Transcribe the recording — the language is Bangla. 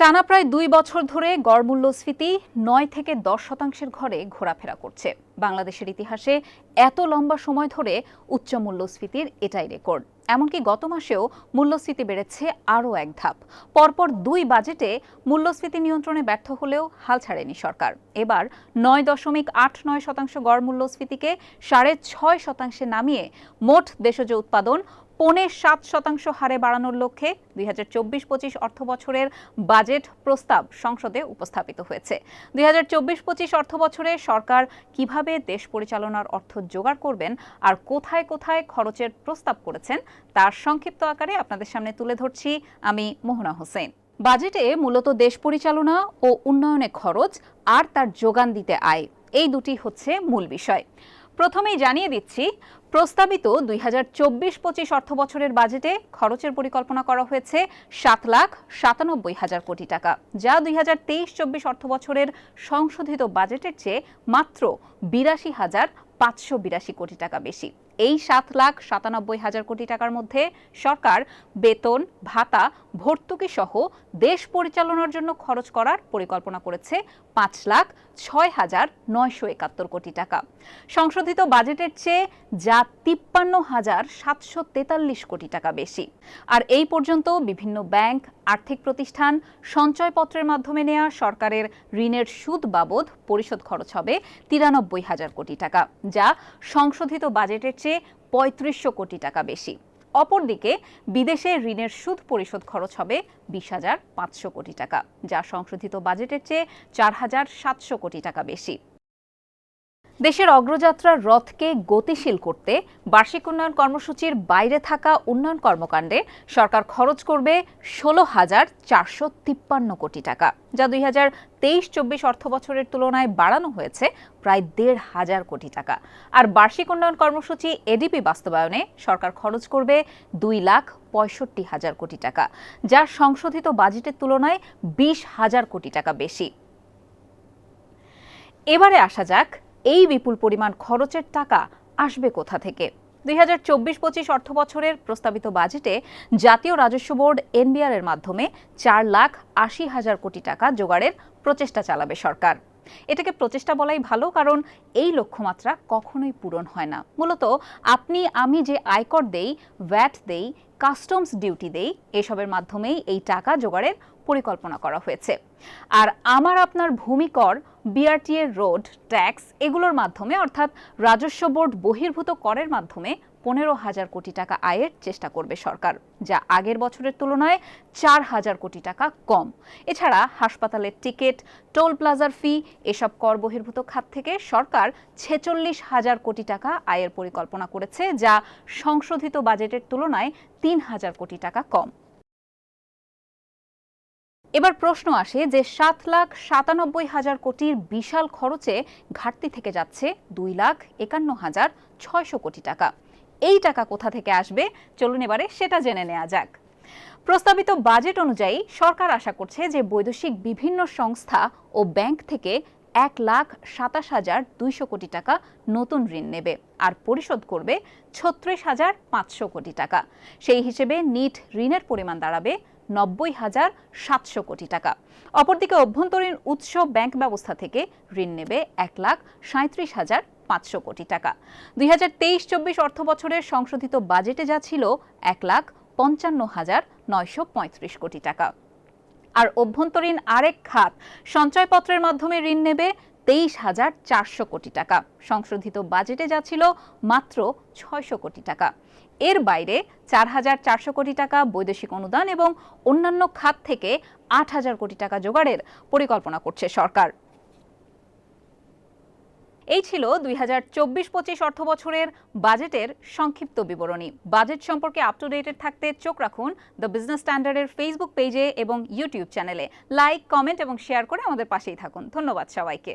টানা প্রায় দুই বছর ধরে গড় মূল্যস্ফীতি, নয় থেকে দশ শতাংশের ঘরে ঘোরাফেরা করছে। বাংলাদেশের ইতিহাসে এত লম্বা সময় ধরে উচ্চ মূল্যস্ফীতির এটাই রেকর্ড। এমনকি গত মাসেও মূল্যস্ফীতি বেড়েছে আরও এক ধাপ। পরপর দুই বাজেটে মূল্যস্ফীতি নিয়ন্ত্রণে ব্যর্থ হলেও হাল ছাড়েনি সরকার। এবার নয় দশমিক আট নয় শতাংশ গড় মূল্যস্ফীতিকে সাড়ে ছয় শতাংশে নামিয়ে মোট দেশজ উৎপাদন পৌনে সাত শতাংশ হারে বাড়ানোর লক্ষ্যে দুই হাজার চব্বিশ পঁচিশ অর্থ বছরের বাজেট প্রস্তাব সংসদে উপস্থাপিত হয়েছে। দুই হাজার চব্বিশ পঁচিশ অর্থ বছরে সরকার কীভাবে দেশ পরিচালনার অর্থ জোগাড় করবেন আর কোথায় কোথায় খরচের প্রস্তাব করেছেন, তার সংক্ষিপ্ত আকারে আপনাদের সামনে তুলে ধরছি আমি মোহনা হোসেন। বাজেটে মূলত দেশ পরিচালনা ও উন্নয়নে খরচ আর তার যোগান দিতে আয়, এই দুটি হচ্ছে মূল বিষয়। প্রথমেই জানিয়ে দিচ্ছি প্রস্তাবিত দুই হাজার চব্বিশ পঁচিশ অর্থ বছরের বাজেটে খরচের পরিকল্পনা করা হয়েছে সাত লাখ সাতানব্বই হাজার কোটি টাকা, যা দুই হাজার তেইশ চব্বিশ অর্থ বছরের সংশোধিত বাজেটের চেয়ে মাত্র বিরাশি হাজার পাঁচশো বিরাশি কোটি টাকা বেশি। এই সাত লাখ সাতানব্বই হাজার কোটি টাকার মধ্যে সরকার বেতন, ভাতা, ভর্তুকি সহ দেশ পরিচালনার জন্য খরচ করার পরিকল্পনা করেছে পাঁচ লাখ ছয় হাজার নয়শো একাত্তর কোটি টাকা। সংশোধিত বাজেটের চেয়ে যা তিপ্পান্ন হাজার সাতশো তেতাল্লিশ কোটি টাকা বেশি। আর এই পর্যন্ত বিভিন্ন ব্যাংক, আর্থিক প্রতিষ্ঠান সঞ্চয়পত্রের মাধ্যমে নেওয়া সরকারের ঋণের সুদ বাবদ পরিশোধ খরচ হবে তিরানব্বই হাজার কোটি টাকা, যা সংশোধিত বাজেটের চেয়ে পঁয়ত্রিশশো কোটি টাকা বেশি। অপরদিকে বিদেশে ঋণের সুদ পরিশোধ খরচ হবে বিশ হাজার পাঁচশো কোটি টাকা, যা সংশোধিত বাজেটের চেয়ে চার হাজার সাতশো কোটি টাকা বেশি। দেশের অগ্রযাত্রার রথকে গতিশীল করতে বার্ষিক উন্নয়ন কর্মসূচির বাইরে থাকা উন্নয়ন কর্মকাণ্ডে সরকার খরচ করবে ষোলো হাজার চারশো তিপ্পান্ন কোটি টাকা, যা দুই হাজার তেইশ চব্বিশ অর্থ বছরের তুলনায় বাড়ানো হয়েছে প্রায় দেড় হাজার কোটি টাকা। আর বার্ষিক উন্নয়ন কর্মসূচি এডিপি বাস্তবায়নে সরকার খরচ করবে দুই লাখ পঁয়ষট্টি হাজার কোটি টাকা, যা সংশোধিত বাজেটের তুলনায় বিশ হাজার কোটি টাকা বেশি। এবারে আসা যাক এই বিপুল পরিমাণ খরচের টাকা আসবে কোথা থেকে? দুই হাজার চব্বিশ পঁচিশ অর্থ বছরের প্রস্তাবিত বাজেটে জাতীয় রাজস্ব বোর্ড এনবিআর এর মাধ্যমে চার লাখ আশি হাজার কোটি টাকা জোগাড়ের প্রচেষ্টা চালাবে সরকার। এটাকে প্রচেষ্টা বলাই ভালো কারণ এই লক্ষ্যমাত্রা কখনোই পূরণ হয় না। মূলত আপনি, আমি যে আয়কর দেই ভ্যাট দেই কাস্টমস ডিউটি দেই, এসবের মাধ্যমেই এই টাকা জোগাড়ের পরিকল্পনা করা হয়েছে। আর আমার আপনার ভূমিকর বিআরটিএ রোড ট্যাক্স এগুলোর মাধ্যমে, অর্থাৎ রাজস্ব বোর্ড বহির্ভূত করের মাধ্যমে পনেরো হাজার কোটি টাকা আয়ের চেষ্টা করবে সরকার, যা আগের বছরের তুলনায় চার হাজার কোটি টাকা কম। এছাড়া হাসপাতালের টিকিট, টোল প্লাজার ফি, এসব কর বহির্ভূত খাত থেকে সরকার ছেচল্লিশ হাজার কোটি টাকা আয়ের পরিকল্পনা করেছে, যা সংশোধিত বাজেটের তুলনায় তিন হাজার কোটি টাকা কম। এবার প্রশ্ন আসে যে সাত লাখ সাতানব্বই হাজার কোটির বিশাল খরচে ঘাটতি থেকে যাচ্ছে দুই লাখ একান্ন হাজার ছয়শো কোটি টাকা। এই টাকা কোথা থেকে আসবে? চলুন এবারে সেটা জেনে নেওয়া যাক। প্রস্তাবিত বাজেট অনুযায়ী সরকার আশা করছে যে বৈদেশিক বিভিন্ন সংস্থা ও ব্যাংক থেকে এক লাখ সাতাশ হাজার দুইশো কোটি টাকা নতুন ঋণ নেবে আর পরিশোধ করবে ছত্রিশ হাজার পাঁচশো কোটি টাকা। সেই হিসেবে নিট ঋণের পরিমাণ দাঁড়াবে নব্বই হাজার সাতশো কোটি টাকা। অপরদিকে অভ্যন্তরীণ উৎস ব্যাংক ব্যবস্থা থেকে ঋণ নেবে এক লাখ সাঁত্রিশ হাজার পাঁচশো কোটি টাকা। দুই হাজার তেইশ চব্বিশ অর্থ বছরের সংশোধিত বাজেটে যা ছিল এক লাখ পঞ্চান্ন হাজার নয়শো পঁয়ত্রিশ কোটি টাকা। আর অভ্যন্তরীণ আরেক খাত সঞ্চয়পত্রের মাধ্যমে ঋণ নেবে তেইশ হাজার চারশো কোটি টাকা। সংশোধিত বাজেটে যা ছিল মাত্র ছয়শো কোটি টাকা। এর বাইরে চার হাজার চারশো কোটি টাকা বৈদেশিক অনুদান এবং অন্যান্য খাত থেকে আট হাজার কোটি টাকা জোগাড়ের পরিকল্পনা করছে সরকার। এই ছিল দুই হাজার চব্বিশ পঁচিশ অর্থ বছরের বাজেটের সংক্ষিপ্ত বিবরণী। বাজেট সম্পর্কে আপ টু ডেটেড থাকতে চোখ রাখুন দ্য বিজনেস স্ট্যান্ডার্ডের ফেসবুক পেজে এবং ইউটিউব চ্যানেলে। লাইক কমেন্ট এবং শেয়ার করে আমাদের পাশেই থাকুন। ধন্যবাদ সবাইকে।